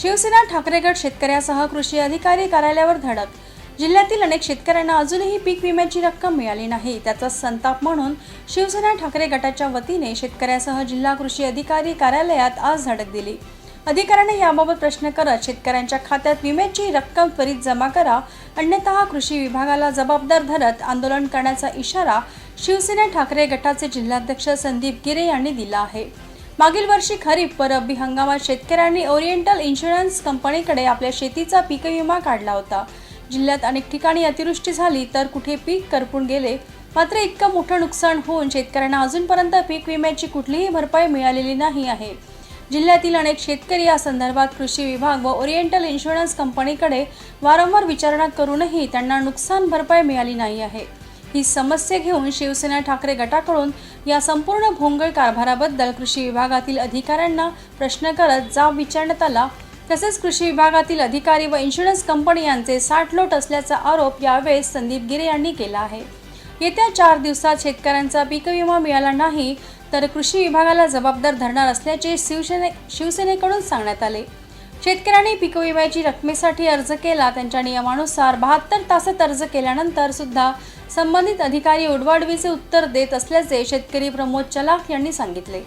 शिवसेना ठाकरे गट शेतकऱ्यासह कृषी अधिकारी कार्यालयावर धडक. जिल्ह्यातील अनेक शेतकऱ्यांना अजूनही पीक विम्याची रक्कम मिळाली नाही. त्याचा संताप म्हणून शिवसेना ठाकरे गटाच्या वतीने शेतकऱ्यासह जिल्हा कृषी अधिकारी कार्यालयात आज धडक दिली. अधिकाऱ्याने याबाबत प्रश्न करत शेतकऱ्यांच्या खात्यात विम्याची रक्कम त्वरित जमा करा अन्यथा कृषी विभागाला जबाबदार धरत आंदोलन करण्याचा इशारा शिवसेना ठाकरे गटाचे जिल्हाध्यक्ष संदीप गिरे यांनी दिला आहे. मागील वर्षी खरीप व रब्बी हंगामात शेतकऱ्यांनी ओरिएंटल इन्शुरन्स कंपनीकडे आपल्या शेतीचा पीक विमा काढला होता. जिल्ह्यात अनेक ठिकाणी अतिवृष्टी झाली तर कुठे पीक करपून गेले? मात्र इतकं मोठं नुकसान होऊन शेतकऱ्यांना अजूनपर्यंत पीक विम्याची कुठलीही भरपाई मिळालेली नाही आहे. जिल्ह्यातील अनेक शेतकरी या संदर्भात कृषी विभाग व ओरिएंटल इन्शुरन्स कंपनीकडे वारंवार विचारणा करूनही त्यांना नुकसान भरपाई मिळाली नाही आहे. ही समस्या घेऊन शिवसेना ठाकरे गटाकडून या संपूर्ण भोंगळ कारभाराबद्दल कृषी विभागातील अधिकाऱ्यांना प्रश्न करत जाब विचारण्यात आला तसेच कृषी विभागातील अधिकारी व इन्शुरन्स कंपनी यांचे साठ लोट असल्याचा आरोप यावेळेस संदीप गिरे यांनी केला आहे. येत्या चार दिवसात शेतकऱ्यांचा पीक विमा मिळाला नाही तर कृषी विभागाला जबाबदार धरणार असल्याचे शिवसेने शिवसेनेकडून सांगण्यात आले. शेतकऱ्यांनी पीक विम्याची रकमेसाठी अर्ज केला. त्यांच्या नियमानुसार बहात्तर तासात अर्ज केल्यानंतर सुद्धा संबंधित अधिकारी उडवाडवीचे उत्तर देत असल्याचे शेतकरी प्रमोद चलाख यांनी सांगितले.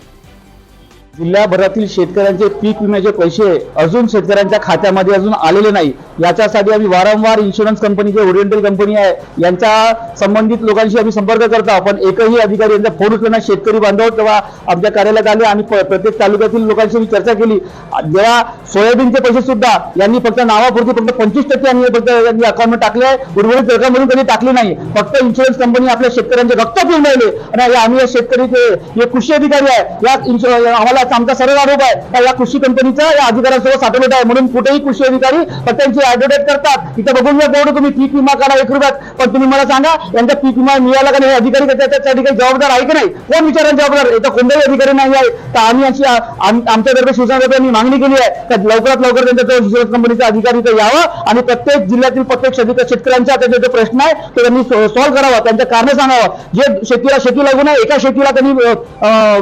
जिल्ह्याभरातील शेतकऱ्यांचे पीक विम्याचे पैसे अजून शेतकऱ्यांच्या खात्यामध्ये अजून आलेले नाही. याच्यासाठी आम्ही वारंवार इन्शुरन्स कंपनी जे ओरिएंटल कंपनी आहे यांच्या संबंधित लोकांशी आम्ही संपर्क करतो. आपण एकही अधिकारी यांचा फोन उचलणार शेतकरी बांधव तेव्हा आमच्या कार्यालयात आले आम्ही प्रत्येक तालुक्यातील लोकांशी मी चर्चा केली. जेव्हा सोयाबीनचे पैसे सुद्धा यांनी फक्त नावापुरते फक्त पंचवीस टक्के यांनी फक्त यांनी अकाउंट टाकले उर्वरित रकममधून कधी टाकली नाही. फक्त इन्शुरन्स कंपनी आपल्या शेतकऱ्यांचे रक्त पिऊन राहिले. आणि हे आम्ही या शेतकरी हे कृषी अधिकारी आहे. या आम्हाला हाच आमचा सरळ आरोप आहे. या कृषी कंपनीचा या अधिकाऱ्यांसोबत साठवलेट आहे. म्हणून कुठेही कृषी अधिकारी पत्त्यांची त्यांची ऍडव्हर्टाईज करतात. इथं बघून घ्या बोर्ड तुम्ही पीक विमा काढा एक रुपयात. पण तुम्ही मला सांगा यांचा पीक विमा मिळाला का नाही? हे अधिकारी त्याच्यासाठी काही जबाबदार आहे की नाही? कोण विचारायला जबाबदार? इथं कोणताही अधिकारी नाही आहे. तर आम्ही अशी आमच्यातर्फे शिवसेनातर्फे मागणी केली आहे तर लवकरात लवकर त्यांच्या जो कंपनीचा अधिकारी इथं यावा आणि प्रत्येक जिल्ह्यातील प्रत्येक शेतकऱ्यांचा त्याचा जो प्रश्न आहे तो त्यांनी सॉल्व्ह करावा. त्यांचं कारण सांगावं. जे शेतीला शेती लागून आहे एका शेतीला त्यांनी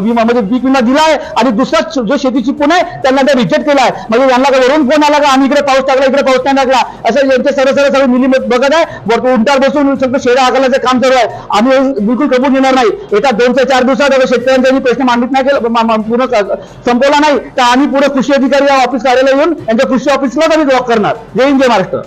विमा म्हणजे पीक विमा दिला आहे आणि दुसरा जो शेतीची पूर्ण आहे त्यांना ते रिजेक्ट केला आहे. म्हणजे यांना वरून फोन आला का आम्ही इकडे पाऊस टाकला इकडे पाऊस नाही टाकला? असं यांचे सर्व सर्व मिली बघत आहे. वरती बसून सगळं शेडा हाकलाचं काम चालू आहे आम्ही बिलकुल कबूल घेणार नाही. येत्या दोन ते चार दिवसात शेतकऱ्यांचा प्रश्न मांडित नाही केला पूर्ण संपवला नाही. तर आम्ही पुढे कृषी अधिकारी या ऑफिस कार्यालय येऊन यांच्या कृषी ऑफिसलाच आम्ही जॉब करणार. जय हिंद जय महाराष्ट्र.